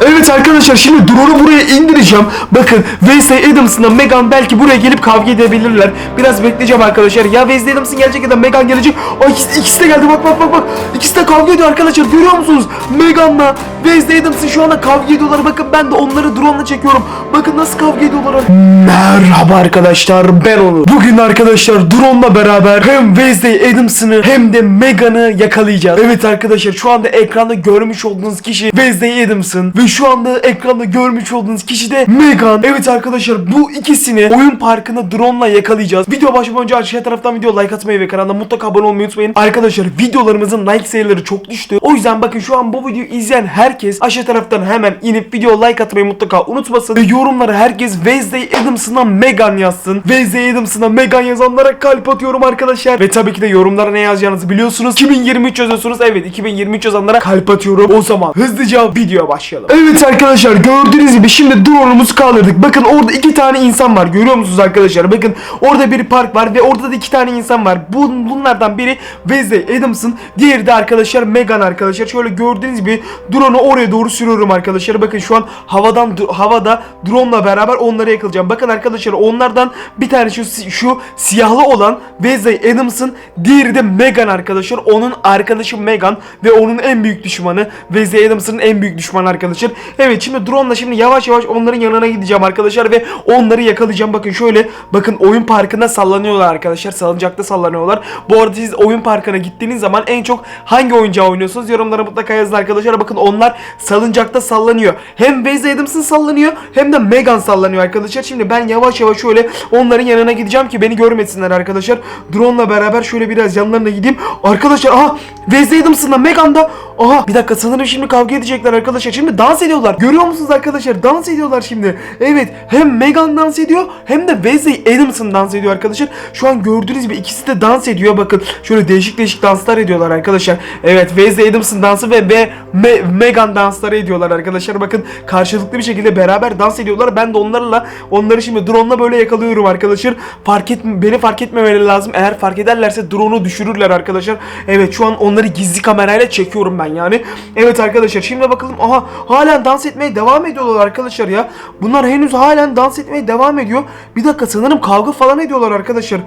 Evet arkadaşlar şimdi drone'u buraya indireceğim. Bakın Wednesday Adams'la Megan belki buraya gelip kavga edebilirler. Biraz bekleyeceğim arkadaşlar. Ya Wednesday Adams'ın gelecek ya da Megan gelecek. Ay ikisi, ikisi de geldi bak bak bak bak. İkisi de kavga ediyor arkadaşlar görüyor musunuz? Megan'la Wednesday Adams'ın şu anda kavga ediyorlar. Bakın ben de onları drone'la çekiyorum. Bakın nasıl kavga ediyorlar. Merhaba arkadaşlar ben Onur. Bugün arkadaşlar drone'la beraber hem Wednesday Adams'ını hem de Megan'ı yakalayacağız. Evet arkadaşlar şu anda ekranda görmüş olduğunuz kişi Wednesday Adams'ın ve şu anda ekranda görmüş olduğunuz kişi de Megan. Evet arkadaşlar bu ikisini oyun parkında drone'la yakalayacağız. Video başlamadan önce aşağı taraftan video like atmayı ve kanala mutlaka abone olmayı unutmayın. Arkadaşlar videolarımızın like sayıları çok düştü. O yüzden bakın şu an bu videoyu izleyen herkes aşağı taraftan hemen inip video like atmayı mutlaka unutmasın. Ve yorumlara herkes Wednesday Adams'ına Megan yazsın. Wednesday Adams'ına Megan yazanlara kalp atıyorum arkadaşlar. Ve tabii ki de yorumlara ne yazacağınızı biliyorsunuz. 2023 yazıyorsunuz. Evet 2023 yazanlara kalp atıyorum. O zaman hızlıca videoya başlayalım. Evet arkadaşlar gördüğünüz gibi şimdi drone'umuzu kaldırdık. Bakın orada iki tane insan var. Görüyor musunuz arkadaşlar? Bakın orada bir park var ve orada da iki tane insan var. Bu, bunlardan biri Wednesday Adams'ın. Diğeri de arkadaşlar Megan arkadaşlar. Şöyle gördüğünüz gibi drone'u oraya doğru sürüyorum arkadaşlar. Bakın şu an havadan havada drone'la beraber onları yakalayacağım. Bakın arkadaşlar onlardan bir tane şu şu siyahlı olan Wednesday Adams'ın diğeri de Megan arkadaşlar. Onun arkadaşı Megan ve onun en büyük düşmanı Wednesday Adams'ın en büyük düşmanı arkadaşlar. Evet şimdi drone'la şimdi yavaş yavaş onların yanına gideceğim arkadaşlar ve onları yakalayacağım. Bakın şöyle bakın oyun parkında sallanıyorlar arkadaşlar. Salıncakta sallanıyorlar. Bu arada siz oyun parkına gittiğiniz zaman en çok hangi oyuncağı oynuyorsunuz? Yorumlara mutlaka yazın arkadaşlar. Bakın onlar salıncakta sallanıyor. Hem Wednesday Adams'ın sallanıyor hem de Megan sallanıyor arkadaşlar. Şimdi ben yavaş yavaş şöyle onların yanına gideceğim ki beni görmesinler arkadaşlar. Drone'la beraber şöyle biraz yanlarına gideyim. Arkadaşlar aha Wednesday Adams'ın da Megan da aha bir dakika sanırım şimdi kavga edecekler arkadaşlar. Şimdi dans ediyorlar. Görüyor musunuz arkadaşlar? Dans ediyorlar şimdi. Evet hem Megan dans ediyor hem de Wednesday Adams'ın dans ediyor arkadaşlar. Şu an gördüğünüz gibi ikisi de dans ediyor. Bakın şöyle değişik değişik danslar ediyorlar arkadaşlar. Evet Wednesday Adams'ın dansı ve, ve Me- Megan dansları ediyorlar arkadaşlar. Bakın karşılıklı bir şekilde beraber dans ediyorlar. Ben de onlarla onları şimdi drone'la böyle yakalıyorum arkadaşlar. Fark et beni fark etmemeleri lazım. Eğer fark ederlerse drone'u düşürürler arkadaşlar. Evet şu an onları gizli kamerayla çekiyorum ben yani. Evet arkadaşlar şimdi bakalım. Aha halen dans etmeye devam ediyorlar arkadaşlar ya. Bunlar henüz halen dans etmeye devam ediyor. Bir dakika sanırım kavga falan ediyorlar arkadaşlar.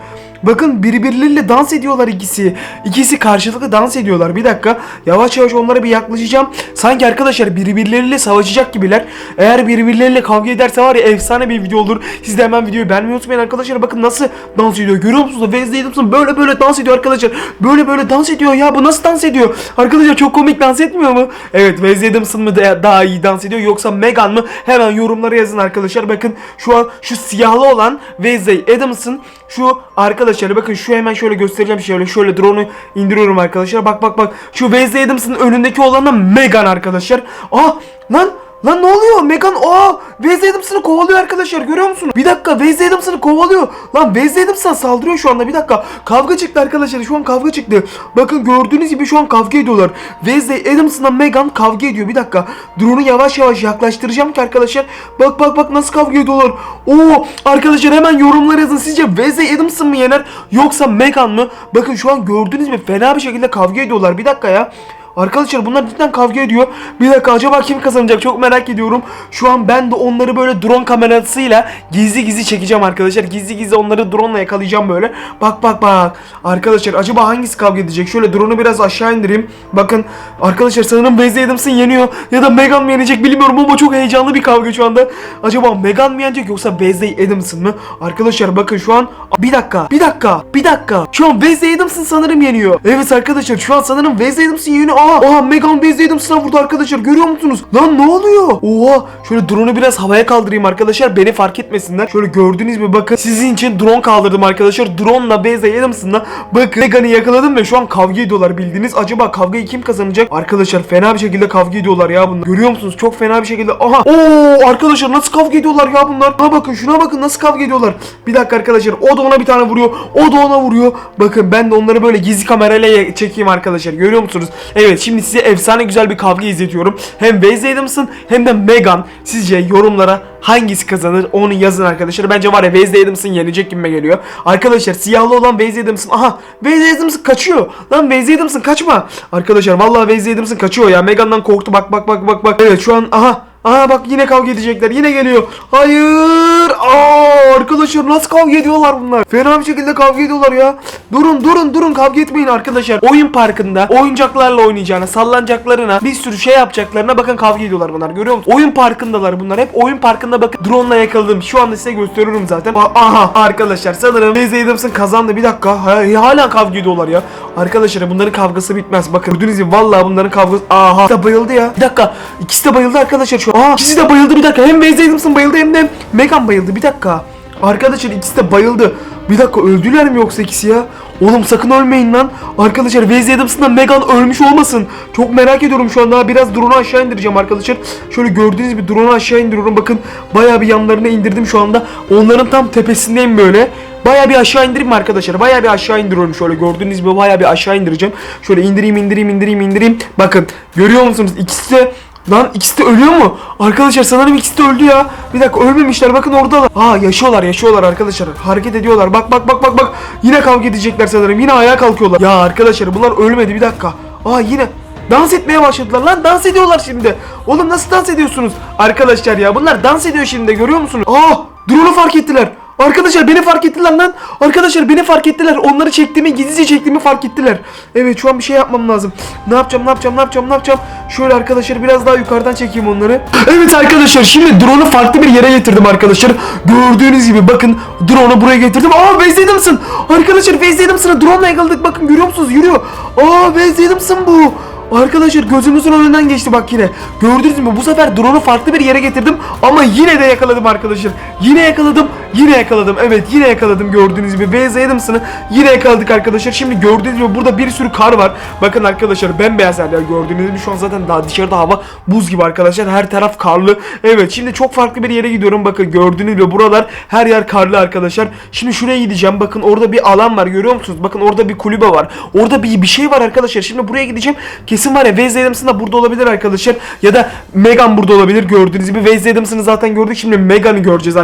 Bakın birbirleriyle dans ediyorlar ikisi. İkisi karşılıklı dans ediyorlar. Bir dakika. Yavaş yavaş onlara bir yaklaşacağım. Sanki arkadaşlar birbirleriyle savaşacak gibiler. Eğer birbirleriyle kavga ederse var ya efsane bir video olur. Siz de hemen videoyu beğenmeyi unutmayın arkadaşlar. Bakın nasıl dans ediyor. Görüyor musunuz? Wednesday Adams'ın böyle böyle dans ediyor arkadaşlar. Böyle böyle dans ediyor ya. Bu nasıl dans ediyor? Arkadaşlar çok komik dans etmiyor mu? Evet Wednesday Adams'ın mı da- daha iyi dans ediyor yoksa Megan mı? Hemen yorumlara yazın arkadaşlar. Bakın şu an şu siyahlı olan Wednesday Adams'ın şu arkadaşlar bakın şu hemen şöyle göstereceğim şöyle şöyle drone'u indiriyorum arkadaşlar. Bak bak bak. Şu Wednesday Adams'ın önündeki olan da Megan arkadaşlar. Aa lan Lan ne oluyor? Megan aa Wednesday Adams'ını kovalıyor arkadaşlar görüyor musunuz? Bir dakika Wednesday Adams'ını kovalıyor. Lan Wednesday Adams'ına saldırıyor şu anda bir dakika. Kavga çıktı arkadaşlar şu an kavga çıktı. Bakın gördüğünüz gibi şu an kavga ediyorlar. Wednesday Adams'la Megan kavga ediyor bir dakika. Drone'u yavaş yavaş yaklaştıracağım ki arkadaşlar. Bak bak bak nasıl kavga ediyorlar. Oo arkadaşlar hemen yorumlara yazın. Sizce Wednesday Adams'ın mı yener yoksa Megan mı? Bakın şu an gördüğünüz gibi fena bir şekilde kavga ediyorlar. Bir dakika ya. Arkadaşlar bunlar cidden kavga ediyor. Bir dakika acaba kim kazanacak çok merak ediyorum. Şu an ben de onları böyle drone kamerasıyla gizli gizli çekeceğim arkadaşlar. Gizli gizli onları drone ile yakalayacağım böyle. Bak bak bak. Arkadaşlar acaba hangisi kavga edecek? Şöyle drone'u biraz aşağı indireyim. Bakın arkadaşlar sanırım Wednesday Adams'ın yeniyor. Ya da Megan mı yenecek bilmiyorum ama çok heyecanlı bir kavga şu anda. Acaba Megan mı yenecek yoksa Wednesday Adams'ın mı? Arkadaşlar bakın şu an bir dakika. Bir dakika. Bir dakika. Şu an Wednesday Adams'ın sanırım yeniyor. Evet arkadaşlar şu an sanırım Wednesday Adams'ın yeniyor. Aa, aa Megan Wednesday Adams'ına vurdu arkadaşlar. Görüyor musunuz? Lan ne oluyor? Oha. Şöyle drone'u biraz havaya kaldırayım arkadaşlar. Beni fark etmesinler. Şöyle gördüğünüz gibi bakın. Sizin için drone kaldırdım arkadaşlar. Drone'la Wednesday Adams'ınla bakın Megan'ı yakaladım ve şu an kavga ediyorlar bildiğiniz. Acaba kavgayı kim kazanacak? Arkadaşlar fena bir şekilde kavga ediyorlar ya bunlar. Görüyor musunuz? Çok fena bir şekilde. Aha. Oo arkadaşlar nasıl kavga ediyorlar ya bunlar? Ha bakın şuna bakın nasıl kavga ediyorlar. Bir dakika arkadaşlar. O da ona bir tane vuruyor. O da ona vuruyor. Bakın ben de onları böyle gizli kamerayla çekeyim arkadaşlar. Görüyor musunuz? Evet şimdi size efsane güzel bir kavga izletiyorum. Hem Wednesday Adams'ın hem de Megan. Sizce yorumlara hangisi kazanır onu yazın arkadaşlar. Bence var ya Wednesday Adams'ın yenecek gibime geliyor. Arkadaşlar siyahlı olan Wednesday Adams'ın. Aha Wednesday Adams'ın kaçıyor. Lan Wednesday Adams'ın kaçma. Arkadaşlar vallahi Wednesday Adams'ın kaçıyor ya. Megan'dan korktu. Bak bak bak bak bak. Evet şu an aha Aa bak yine kavga edecekler. Yine geliyor. Hayır. Aa arkadaşlar nasıl kavga ediyorlar bunlar? Fena bir şekilde kavga ediyorlar ya. Durun durun durun kavga etmeyin arkadaşlar. Oyun parkında oyuncaklarla oynayacağına, sallanacaklarına, bir sürü şey yapacaklarına bakın kavga ediyorlar bunlar. Görüyor musun? Oyun parkındalar bunlar. Hep oyun parkında bakın drone ile yakaladım. Şu anda size gösteriyorum zaten. Aha arkadaşlar sanırım Lazy Adams'ın kazandı. Bir dakika. Ha- hala kavga ediyorlar ya. Arkadaşlar bunların kavgası bitmez. Bakın gördüğünüz gibi vallahi bunların kavgası. Aha. De bayıldı ya. Bir dakika. İkisi de bayıldı arkadaşlar şu. Aa, ikisi de bayıldı bir dakika. Hem Lazy Adams'ın bayıldı hem de Megan bayıldı. Bir dakika. Arkadaşlar ikisi de bayıldı. Bir dakika öldüler mi yoksa ikisi ya? Oğlum sakın ölmeyin lan. Arkadaşlar Wednesday Adams'ın Megan ölmüş olmasın. Çok merak ediyorum şu anda. Biraz drone'u aşağı indireceğim arkadaşlar. Şöyle gördüğünüz gibi drone'u aşağı indiriyorum. Bakın bayağı bir yanlarına indirdim şu anda. Onların tam tepesindeyim böyle. Bayağı bir aşağı indireyim mi arkadaşlar? Bayağı bir aşağı indiriyorum şöyle gördüğünüz gibi bayağı bir aşağı indireceğim. Şöyle indireyim indireyim indireyim indireyim. Bakın görüyor musunuz? İkisi de Lan ikisi de ölüyor mu? Arkadaşlar sanırım ikisi de öldü ya. Bir dakika ölmemişler bakın oradalar. Aa yaşıyorlar yaşıyorlar arkadaşlar. Hareket ediyorlar. Bak bak bak bak bak. Yine kavga edecekler sanırım. Yine ayağa kalkıyorlar. Ya arkadaşlar bunlar ölmedi bir dakika. Aa yine dans etmeye başladılar lan dans ediyorlar şimdi. Oğlum nasıl dans ediyorsunuz? Arkadaşlar ya bunlar dans ediyor şimdi görüyor musunuz? Aa drone'u fark ettiler. Arkadaşlar beni fark ettiler lan. Arkadaşlar beni fark ettiler. Onları çektiğimi, gizlice çektiğimi fark ettiler. Evet şu an bir şey yapmam lazım. Ne yapacağım, ne yapacağım, ne yapacağım, ne yapacağım? Şöyle arkadaşlar biraz daha yukarıdan çekeyim onları. Evet arkadaşlar şimdi drone'u farklı bir yere getirdim arkadaşlar. Gördüğünüz gibi bakın drone'u buraya getirdim. Aa Wednesday Adams'ın. Arkadaşlar Wednesday Adams'ını drone'la yakaladık. Bakın görüyor musunuz? Yürüyor. Aa Wednesday Adams'ın bu. Arkadaşlar gözümüzün önünden geçti bak yine. Gördünüz mü? Bu sefer drone'u farklı bir yere getirdim ama yine de yakaladım arkadaşlar. Yine yakaladım. Yine yakaladım. Evet yine yakaladım gördüğünüz gibi. Beyaz Adams'ını yine yakaladık arkadaşlar. Şimdi gördüğünüz gibi burada bir sürü kar var. Bakın arkadaşlar bembeyaz yerler gördüğünüz gibi. Şu an zaten daha dışarıda hava buz gibi arkadaşlar. Her taraf karlı. Evet şimdi çok farklı bir yere gidiyorum. Bakın gördüğünüz gibi buralar her yer karlı arkadaşlar. Şimdi şuraya gideceğim. Bakın orada bir alan var görüyor musunuz? Bakın orada bir kulübe var. Orada bir, bir şey var arkadaşlar. Şimdi buraya gideceğim. Kesin var ya Wednesday Adams'ın da burada olabilir arkadaşlar. Ya da Megan burada olabilir gördüğünüz gibi. Wednesday Adams'ını zaten gördük. Şimdi Megan'ı göreceğiz.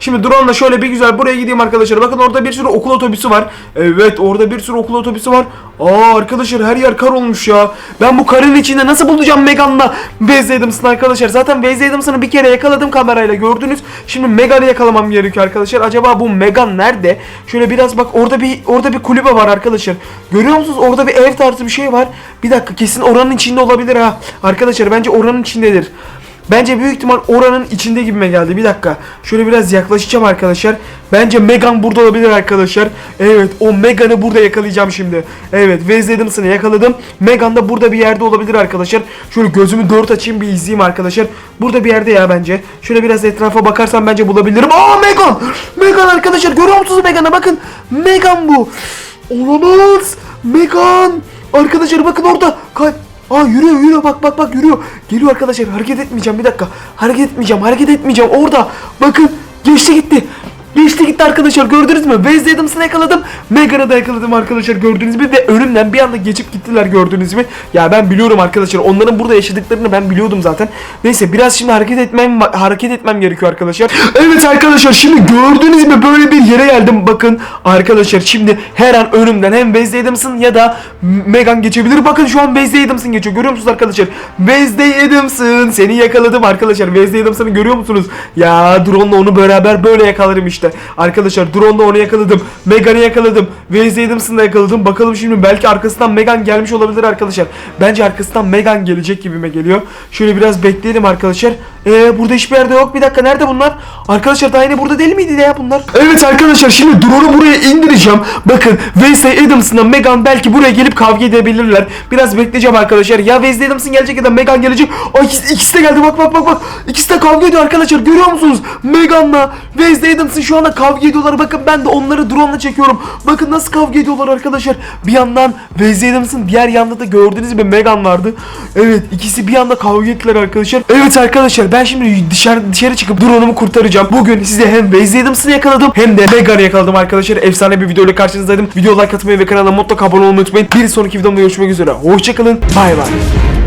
Şimdi drone'la şöyle bir güzel buraya gideyim arkadaşlar. Bakın orada bir sürü okul otobüsü var. Evet orada bir sürü okul otobüsü var. Aa arkadaşlar her yer kar olmuş ya. Ben bu karın içinde nasıl bulacağım Megan'la Wednesday Adams'ını arkadaşlar. Zaten Wednesday Adams'ını bir kere yakaladım kamerayla gördünüz. Şimdi Megan'ı yakalamam gerekiyor arkadaşlar. Acaba bu Megan nerede? Şöyle biraz bak orada bir orada bir kulübe var arkadaşlar. Görüyor musunuz? Orada bir ev tarzı bir şey var. Bir dakika kesin oranın içinde olabilir ha. Arkadaşlar bence oranın içindedir. Bence büyük ihtimal oranın içinde gibime geldi. Bir dakika. Şöyle biraz yaklaşacağım arkadaşlar. Bence Megan burada olabilir arkadaşlar. Evet o Megan'ı burada yakalayacağım şimdi. Evet Wednesday Adams'ını yakaladım. Megan da burada bir yerde olabilir arkadaşlar. Şöyle gözümü dört açayım bir izleyeyim arkadaşlar. Burada bir yerde ya bence. Şöyle biraz etrafa bakarsam bence bulabilirim. Aa Megan! Megan arkadaşlar görüyor musunuz Megan'a bakın. Megan bu. Olamaz. Megan. Arkadaşlar bakın orada. Kay Aa yürüyor yürüyor bak bak bak yürüyor. Geliyor arkadaşlar hareket etmeyeceğim bir dakika. Hareket etmeyeceğim hareket etmeyeceğim orada. Bakın geçti gitti. Geçti gitti arkadaşlar gördünüz mü? Wednesday Adams'ını yakaladım. Megan'ı da yakaladım arkadaşlar gördüğünüz gibi ve önümden bir anda geçip gittiler gördüğünüz gibi. Ya ben biliyorum arkadaşlar onların burada yaşadıklarını ben biliyordum zaten. Neyse biraz şimdi hareket etmem hareket etmem gerekiyor arkadaşlar. Evet arkadaşlar şimdi gördüğünüz gibi böyle bir yere geldim. Bakın arkadaşlar şimdi her an önümden hem Wednesday Adams'ın ya da Megan geçebilir. Bakın şu an Wednesday Adams'ın geçiyor. Görüyor musunuz arkadaşlar? Wednesday Adams'ın seni yakaladım arkadaşlar. Wednesday Adams'ını görüyor musunuz? Ya drone'la onu beraber böyle yakalarım işte. Arkadaşlar drone'la onu yakaladım. Megan'ı yakaladım. Wednesday Adams'ını da yakaladım. Bakalım şimdi belki arkasından Megan gelmiş olabilir arkadaşlar. Bence arkasından Megan gelecek gibime geliyor. Şöyle biraz bekleyelim arkadaşlar. Ee burada hiçbir yerde yok. Bir dakika nerede bunlar? Arkadaşlar daha yine burada değil miydi ya bunlar? Evet arkadaşlar şimdi drone'u buraya indireceğim. Bakın Wednesday Adams'la Megan belki buraya gelip kavga edebilirler. Biraz bekleyeceğim arkadaşlar. Ya Wednesday Adams'ın gelecek ya da Megan gelecek. Ay ikisi, ikisi de geldi bak bak bak bak. İkisi de kavga ediyor arkadaşlar. Görüyor musunuz? Megan'la Wednesday Adams'ın şu anda kavga ediyorlar. Bakın ben de onları drone'la çekiyorum. Bakın nasıl kavga ediyorlar arkadaşlar. Bir yandan Wednesday Adams'ın diğer yanda da gördüğünüz gibi Megan vardı. Evet ikisi bir anda kavga ettiler arkadaşlar. Evet arkadaşlar ben şimdi dışarı dışarı çıkıp drone'umu kurtaracağım. Bugün size hem Wednesday Adams'ını yakaladım hem de Megan'ı yakaladım arkadaşlar. Efsane bir videoyla karşınızdaydım. Video like atmayı ve kanala mutlaka abone olmayı unutmayın. Bir sonraki videomda görüşmek üzere. Hoşçakalın. Bay bay.